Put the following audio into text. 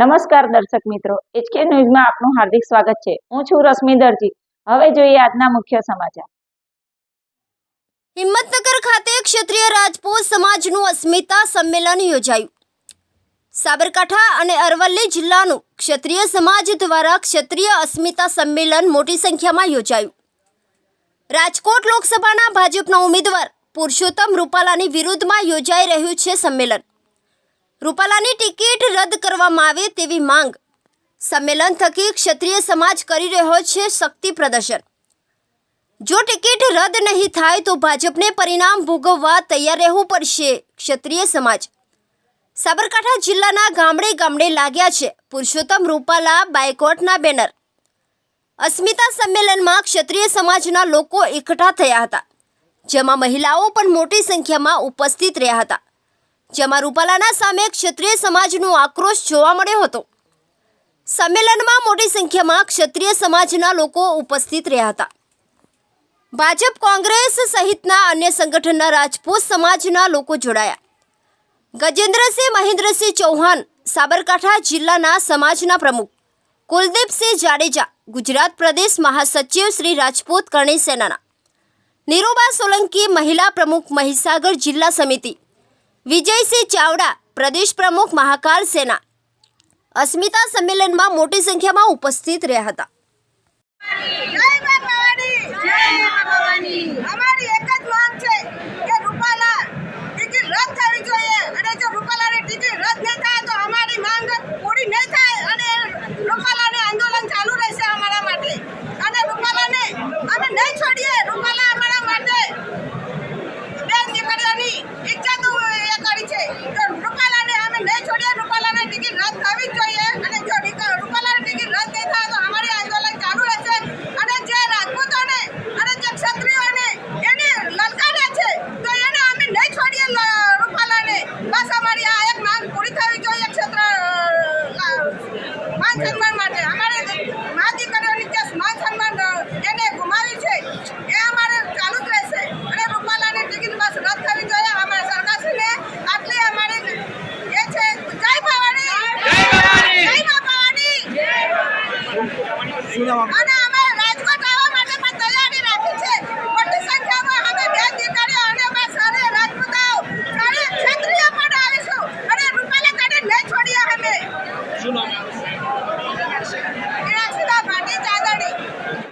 નમસ્કાર દર્શક મિત્રો એચકે ન્યૂઝમાં આપનું હાર્દિક સ્વાગત છે. હું છું રશ્મિ દરજી. હવે જોઈએ આજના મુખ્ય સમાચાર. હિંમતનગર ખાતે ક્ષત્રિય રાજપૂત સમાજનું અસ્મિતા સંમેલન યોજાયું. સાબરકાંઠા અને અરવલ્લી જિલ્લાનું ક્ષત્રિય સમાજ દ્વારા ક્ષત્રિય અસ્મિતા સંમેલન મોટી સંખ્યામાં યોજાયું. રાજકોટ લોકસભાના ભાજપના ઉમેદવાર પુરુષોત્તમ રૂપાલાની વિરુદ્ધમાં યોજાઈ રહ્યું છે સંમેલન. રૂપાલાની ટિકિટ રદ કરવામાં આવે તેવી માંગ. સંમેલન થકી ક્ષત્રિય સમાજ કરી રહ્યો છે શક્તિ પ્રદર્શન. જો ટિકિટ રદ નહીં થાય તો ભાજપને પરિણામ ભોગવવા તૈયાર રહેવું પડશે ક્ષત્રિય સમાજ. સાબરકાંઠા જિલ્લાના ગામડે ગામડે લાગ્યા છે પુરુષોત્તમ રૂપાલા બાયકોટના બેનર. અસ્મિતા સંમેલનમાં ક્ષત્રિય સમાજના લોકો એકઠા થયા હતા, જેમાં મહિલાઓ પણ મોટી સંખ્યામાં ઉપસ્થિત રહ્યા હતા. જેમાં રૂપાલાના સામે ક્ષત્રિય સમાજનો આક્રોશ જોવા મળ્યો હતો. સંમેલનમાં મોટી સંખ્યામાં ક્ષત્રિય સમાજના લોકો ઉપસ્થિત રહ્યા હતા. ભાજપ, કોંગ્રેસ સહિતના અન્ય સંગઠનના રાજપૂત સમાજના લોકો જોડાયા. ગજેન્દ્રસિંહ મહેન્દ્રસિંહ ચૌહાણ સાબરકાંઠા જિલ્લાના સમાજના પ્રમુખ. કુલદીપસિંહ જાડેજા ગુજરાત પ્રદેશ મહાસચિવ શ્રી રાજપૂત કરણી સેનાના. નીરુબા સોલંકી મહિલા પ્રમુખ મહીસાગર જિલ્લા સમિતિ. વિજયસિંહ ચાવડા, પ્રદેશ પ્રમુખ, મહાકાલ સેના. અસ્મિતા સંમેલનમાં મોટી સંખ્યામાં ઉપસ્થિત રહ્યા હતા. અને રૂપાલાને આંદોલન ચાલુ રહેશે અમારા માટે. અને રૂપાલાને અમે નહીં છોડીએ পরিচয় 知道吗？